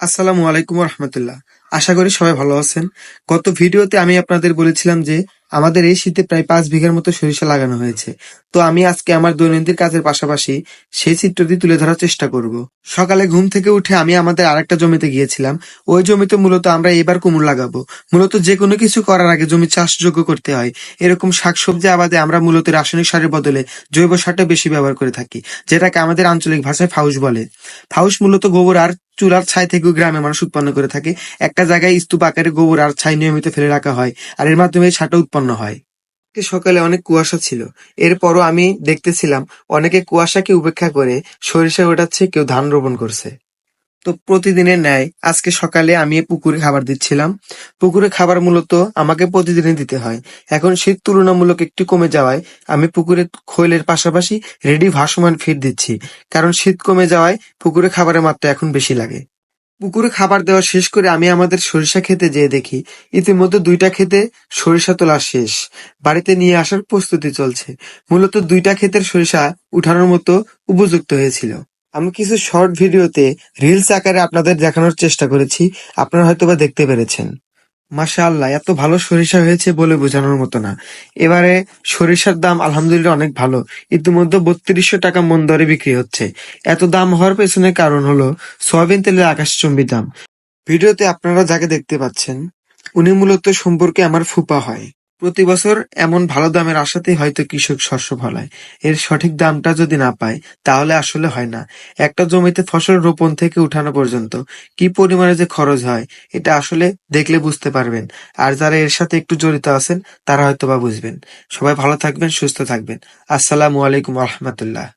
আসসালামু আলাইকুম রহমতুল্লাহ। আশা করি সবাই ভালো আছেন। গত ভিডিওতে আমি আপনাদের বলেছিলাম যে আমাদের এই শীতে প্রায় পাঁচ বিঘার মতো সরিষা লাগানো হয়েছে। তো আমি আজকে আমার দৈনন্দিন কাজের পাশাপাশি সেই চিত্রটি তুলে ধরার চেষ্টা করব। সকালে ঘুম থেকে উঠে আমি আমাদের আরেকটা জমিতে গিয়েছিলাম। ওই জমিতে মূলত আমরা এবার কুমড় লাগাবো। মূলত যে কোনো কিছু করার আগে জমি চাষযোগ্য করতে হয়। এরকম শাকসবজি আবাদে আমরা মূলত রাসায়নিক সারের বদলে জৈব সারটা বেশি ব্যবহার করে থাকি, যেটাকে আমাদের আঞ্চলিক ভাষায় ফাউস বলে। ফাউস মূলত গোবর আর চুলার ছাই থেকেও গ্রামে মানুষ উৎপন্ন করে থাকে। একটা জায়গায় স্তূপ আকারে গোবর আর ছাই নিয়মিত ফেলে রাখা হয়, আর এর মাধ্যমে সারটা উৎপন্ন হয়। সকালে অনেক কুয়াশা ছিল। এরপরও আমি দেখতেছিলাম, অনেকে কুয়াশাকে উপেক্ষা করে সরিষা ওঠাচ্ছে কেউ ধান রোপণ করছে। তো প্রতিদিনের ন্যায়, আজকে সকালে আমি পুকুরে খাবার দিচ্ছিলাম। পুকুরে খাবার মূলত আমাকে প্রতিদিনই দিতে হয়। এখন শীত তুলনামূলক একটু কমে যাওয়ায় আমি পুকুরে খৈলের পাশাপাশি রেডি ভাসমান ফিড দিচ্ছি। কারণ শীত কমে যাওয়ায় পুকুরে খাবারের মাত্রা এখন বেশি লাগে। পুকুরে খাবার দেওয়া শেষ করে আমি আমাদের সরিষা খেতে যেয়ে দেখি, ইতিমধ্যে দুইটা খেতে সরিষা তোলা শেষ। বাড়িতে নিয়ে আসার প্রস্তুতি চলছে। মূলত দুইটা ক্ষেতের সরিষা উঠানোর মতো উপযুক্ত হয়েছিল। আমি কিছু শর্ট ভিডিওতে রিলস আকারে আপনাদের দেখানোর চেষ্টা করেছি, আপনারা হয়তোবা দেখতে পেরেছেন। মাশাআল্লাহ, এত ভালো সরিষা হয়েছে বলে বোঝানোর মতো না। এবারে সরিষার দাম আলহামদুলিল্লাহ অনেক ভালো। ইতিমধ্যে বত্রিশশো টাকা মন দরে বিক্রি হচ্ছে। এত দাম হওয়ার পেছনে কারণ হলো সয়াবিন তেলের আকাশচুম্বী দাম। ভিডিওতে আপনারা যাকে দেখতে পাচ্ছেন, উনি মূলত সম্পর্কে আমার ফুপা হয়। প্রতি বছর এমন ভালো দামের আশাতেই হয়তো কৃষক শস্য ফলায়। এর সঠিক দামটা যদি না পায়, তাহলে আসলে হয় না। একটা জমিতে ফসল রোপণ থেকে উঠানো পর্যন্ত কি পরিমাণে যে খরচ হয়, এটা আসলে দেখলে বুঝতে পারবেন। আর যারা এর সাথে একটু জড়িত আছেন, তারা হয়তো বা বুঝবেন। সবাই ভালো থাকবেন, সুস্থ থাকবেন। আসসালামু আলাইকুম রহমতুল্লাহ।